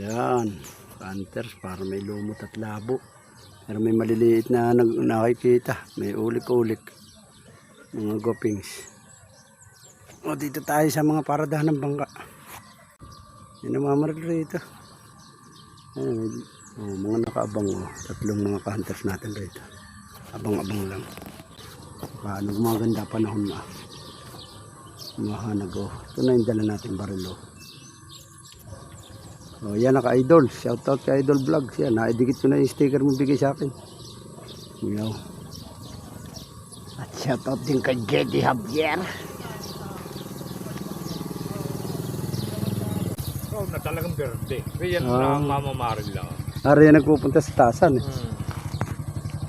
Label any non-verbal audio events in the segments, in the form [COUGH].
Yan. Hunters para may lumot at labo. Pero may maliliit na nakikita. May ulik-ulik. Mga gopings. O dito tayo sa mga paradahan ng bangka. Yan ang mga rito. Ayan, oh, mga nakaabang oh. Tatlong mga hunters natin rito. Abang-abang lang. Paano gumaganda panahon na. Mahanag oh. Ito na yung dala natin baril oh. Oh, yan naka-idol. Shout out kay Idol Vlogs. Yan, naidikit ko na yung sticker mo bigay sa akin. Yo. At shout out din kay Jetty Javier. Oh, na talagang. Kaya yan Ah. na mamamaril lang. Ari yan nagpupunta sa tasan eh. Hmm.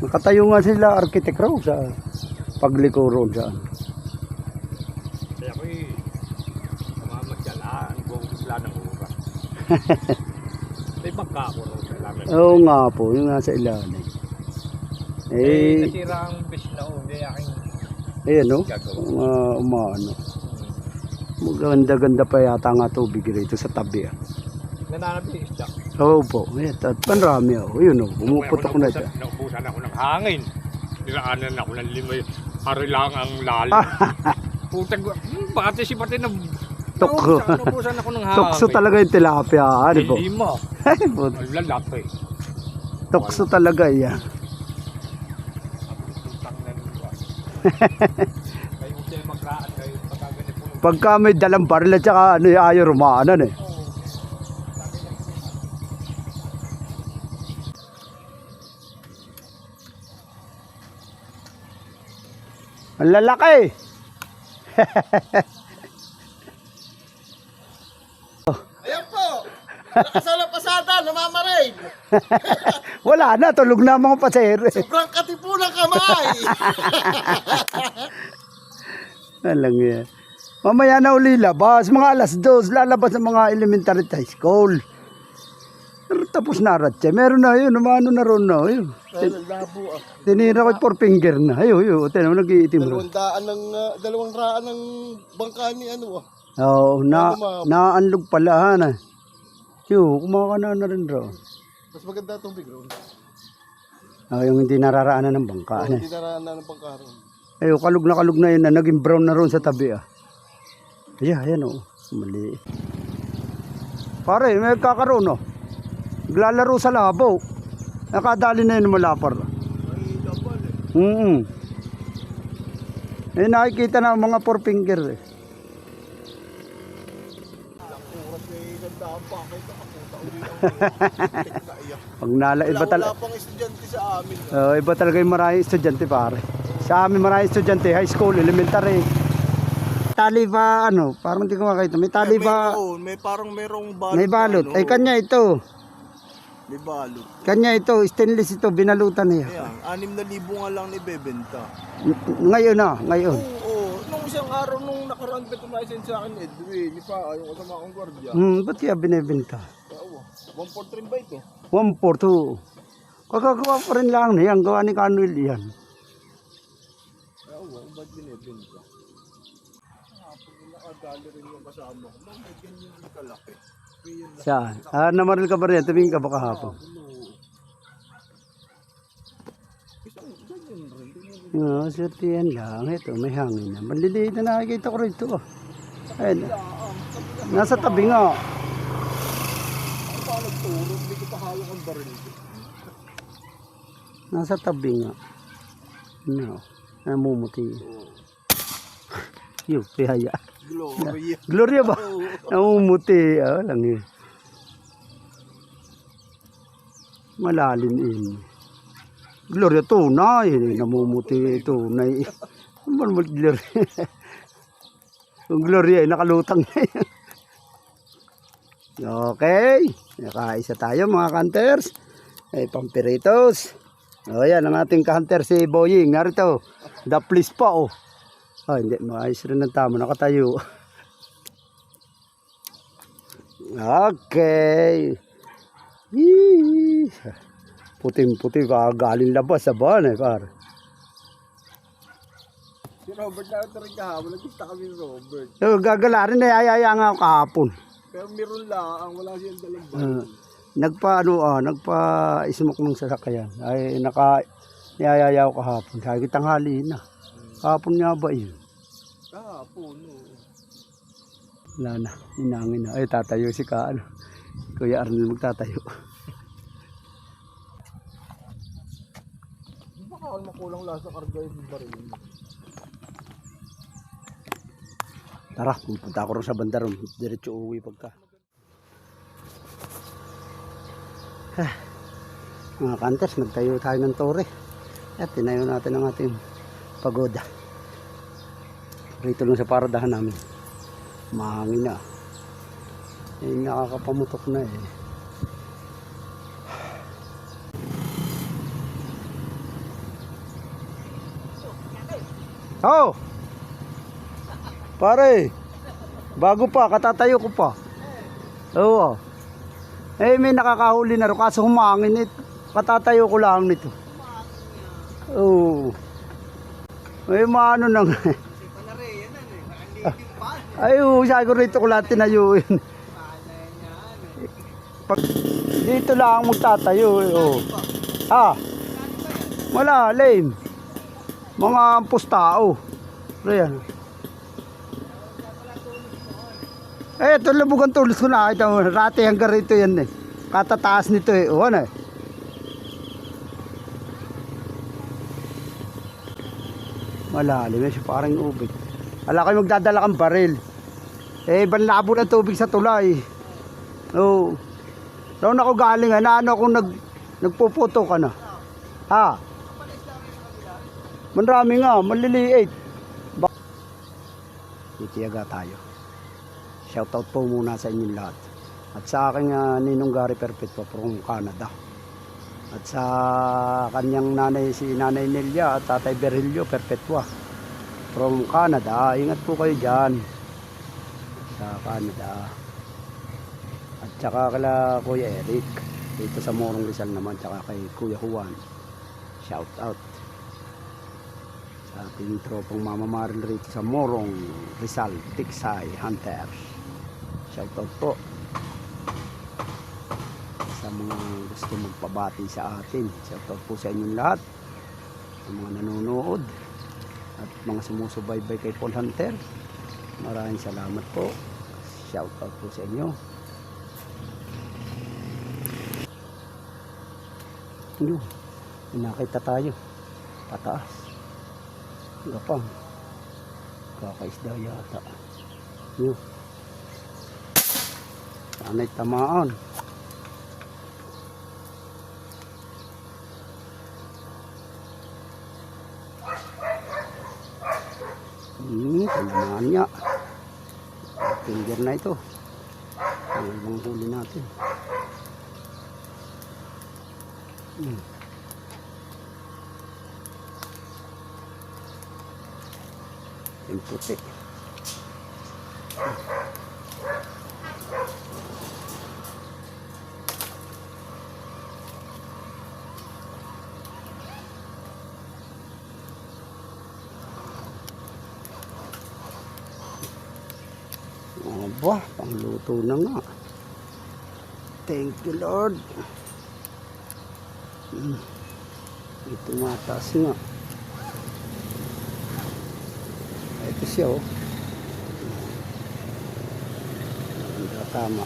Nakatayo nga sila architect raw sa pagliko road saan. Kaya ko eh, namamasyala, nagwawala ng oras. [LAUGHS] May bangka ako rin sa lamin. Oo nga po, yung nasa ilalim. Eh, Eh, nasira ang fish na uli aking ayan no, mga umaano. Maganda-ganda pa yata nga tubig rito sa tabi ah. Nananap yung isda. Oo po, ayan, at panrami ako. Yun oh, umuputok na siya. Naubusan- ako ng hangin. Nilaanan ako ng lima. Hari lang ang lalim. [LAUGHS] Putang, hmm, bate si pati na Tukso. Naubusan, ako ng hangin. Tukso talaga yung tilapia, ano po? Lima. Ay. Ang lalaki. Tukso talaga yan. Po. [LAUGHS] Pagka may dalang baril at saka ano, ayaw rumaanan eh. Ang lalaki! [LAUGHS] Ayan po! Nakasala pasada, namamaray! [LAUGHS] Wala na, tulog na mga pasahero. Sobrang katipo ng kamay! [LAUGHS] Alang yan. Mamaya na uli labas, mga alas dos, lalabas ang mga elementary high school. Pero tapos na ratse. Meron na yun, umano na ron na. Yun. Dahil labo ah. Tinira ko four finger na. Ayun, yun. Tinan mo, nag-iitim ron. Dalawang daan ng, ah, dalawang raan ng bangka ni ano ah. Oo, na, Ano, ma'am? naanlog pala, ha, na. Yo, kumakana na rin ron. Mas maganda itong big round. Ah, yung hindi nararaanan ng bangka. Oh, na. hindi na ng bangka ron. Ayun, kalug na kalug na yun na naging brown na ron sa tabi, ah. Ayan, ayan, oh. Mali. Pare, may kakaroon, oh. Naglalaro sa labo. Nakadali na yun ng malapar. Ay, labal eh. Mm Eh, nakikita na mga four finger, eh. Oras may gandaan pa. Kahit nakapunta uli ng naiyak. [LAUGHS] Pag nala, iba talaga. wala pang estudyante sa amin. ah. Uh, iba talaga yung maraming estudyante pare. Sa amin maraming estudyante, high school, elementary. Tali ba ano? Parang hindi ko makita. May tali may, ba? oo, may parang merong balot. May balot. na Ay ano. kanya ito. May balot. Kanya ito, stainless ito, binalutan niya. Ayan, anim na libo nga lang ni Bebenta. Ngayon na, ngayon. Oo, isang araw nung nakaraan pa tumasin sa akin, Edwin, ni pa, yung kasama kong gwardiya. Hmm, ba't kaya binibenta? Oo, 143 ba ito? 142. Kagagawa pa rin lang niya. Ang gawa ni Kanuel yan. Oo, ba't binibenta? Nakadali rin yung kasama ko, bakit ganyan yung kalaki? Na, Saan? Ah, namaril ka ba rin? Tumingin ka baka hapon. ano, isang ganyan rin, ganyan rin. Oo, swerte yan lang. Ito, may hangin na. Maliliit na nakikita ko rito. oh. Ayun. Nasa tabi nga. paano turo, hindi ko ang baril. Nasa tabi nga. No. Namumuti. Yung pihaya. Glory. Gloria ba? Namumuti. Ah, lang yun. Malalim in. Gloria tunay. Namumuti tunay. [LAUGHS] Ano mo Gloria? [LAUGHS] Yung Gloria ay nakalutang na yan. Okay. Nakaisa tayo mga hunters. Ay pampiritos. O yan ang ating ka-hunter si Boying. Narito. The police pa oh. Oh, hindi. Maayos rin ng tama. Nakatayo. [LAUGHS] Okay. Yee. Puting-puti. Galing labas sa bahan eh, par. Si Robert na ito rin kahapon, nagkita kami ni Robert. So, gagala rin. Nayayaya nga ako kahapon. Pero meron lang, wala siyang dalang baril. nagpa ano ah, nagpa ismok ng sasakyan. Ay naka niyayayaw kahapon. Sabi ko tanghali na. Kahapon nga ba yun? Ah, puno. Wala na, inangin na. Ay tatayo si ka ano. Kuya Arnel magtatayo. Baka makulang lang sa karga yung baril. Tara, pupunta ako rin sa banda ron. Diretso uwi pagka. Ah, mga kantes, magtayo tayo ng tore. At tinayo natin ang ating pagoda. Rito lang sa paradahan namin. Mahangin na. Eh, nakakapamutok na eh. Oh! Pare, bago pa, katatayo ko pa. Oo. Eh, may nakakahuli na rin, kaso humangin ito. Katatayo ko lang nito. Oo. May maano nang... Ay, oo, ko rito ko lahat tinayuin. Dito lang magtatayo. Eh, oo. Ah, wala, lame. Mga pustao. Ayan. Eh, ito lubugan tulos ko na. Ito, rati hanggang rito yan eh. Katataas nito eh. O ano eh. Malalim eh. Parang ubig. Wala kayo magdadala kang baril. Eh, ibang labo ng tubig sa tulay. Oo. Doon ako galing eh. Naano kung nag, nagpuputo ka na. Ha? Marami nga. Maliliit. Titiyaga tayo. Shoutout po muna sa inyong lahat. At sa aking uh, ninong Gary Perpetua from Canada. At sa kanyang nanay, si Nanay Nelia at Tatay Berilio Perpetua from Canada. Ingat po kayo dyan sa Canada. At saka kala Kuya Eric dito sa Morong Rizal naman. Tsaka kay Kuya Juan. Shout out ating tropang mamamarin rito sa Morong Rizal, Tiksay, Hunters. Shoutout po sa mga gusto magpabati sa atin. Shoutout po sa inyong lahat. Sa mga nanonood at mga sumusubaybay kay Paul Hunter. Maraming salamat po. Shoutout po sa inyo. Yun. Nakita tayo. Pataas. Gapang. Kakaisda yata. Yun. Sana'y tamaan. Hmm, tinamaan niya. Finger na ito. Ang ibang huli natin. Hmm. Yung puti. Aba, pangluto na nga. Thank you Lord. Hmm. Ito mataas nga. Ito siya oh. Hindi tama.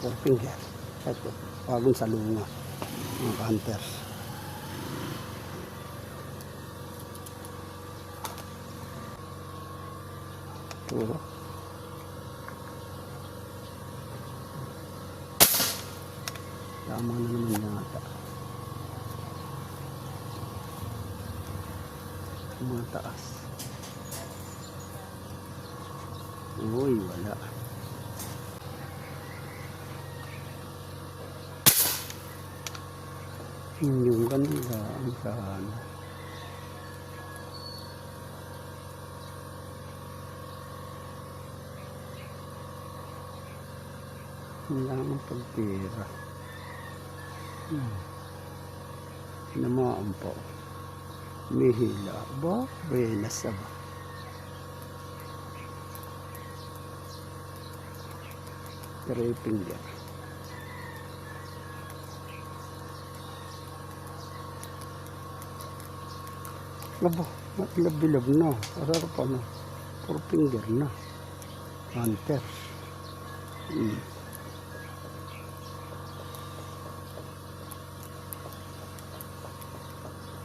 Four finger. Ito. Pagong sa lunga. Mga hunters. Ito. Tama na naman yata. Tumataas. Uy, wala. Yung ganda ang sana. Wala ang pagpira. Hmm. Namaan po mihila ba? Rena sa ba? Three finger labo labilab na. Sarap pa na. Finger na. Hunter. Mm.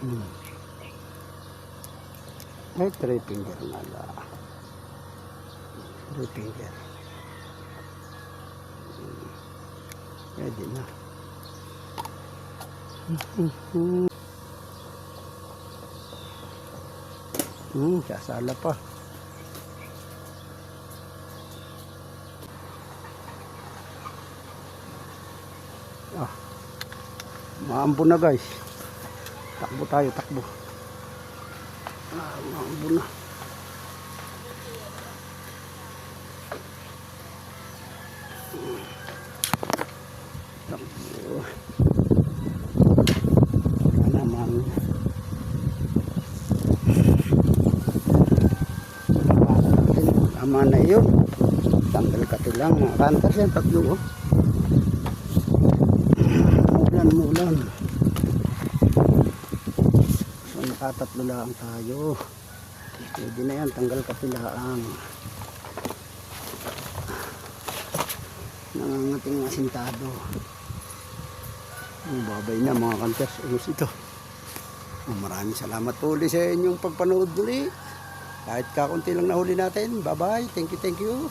Mm. Ay, three finger na lang. Three finger. Hmm. Pwede na. [LAUGHS] Hmm, sasala pa. Ah. Maambo na guys. Takbo tayo, takbo. Ah, maambo na. Takbo. Wala yun. Tanggal ka lang. Rantas yan, tatlo. Oh. Mulan, mulan. So, nakatatlo lang tayo. Pwede na yan, tanggal kapilaan. Nangangating asintado. Oh, babay na mga kantas. Umus ito. Oh, maraming salamat po ulit sa inyong pagpanood ulit. Kahit kakunti lang nahuli natin. Bye-bye. Thank you, thank you.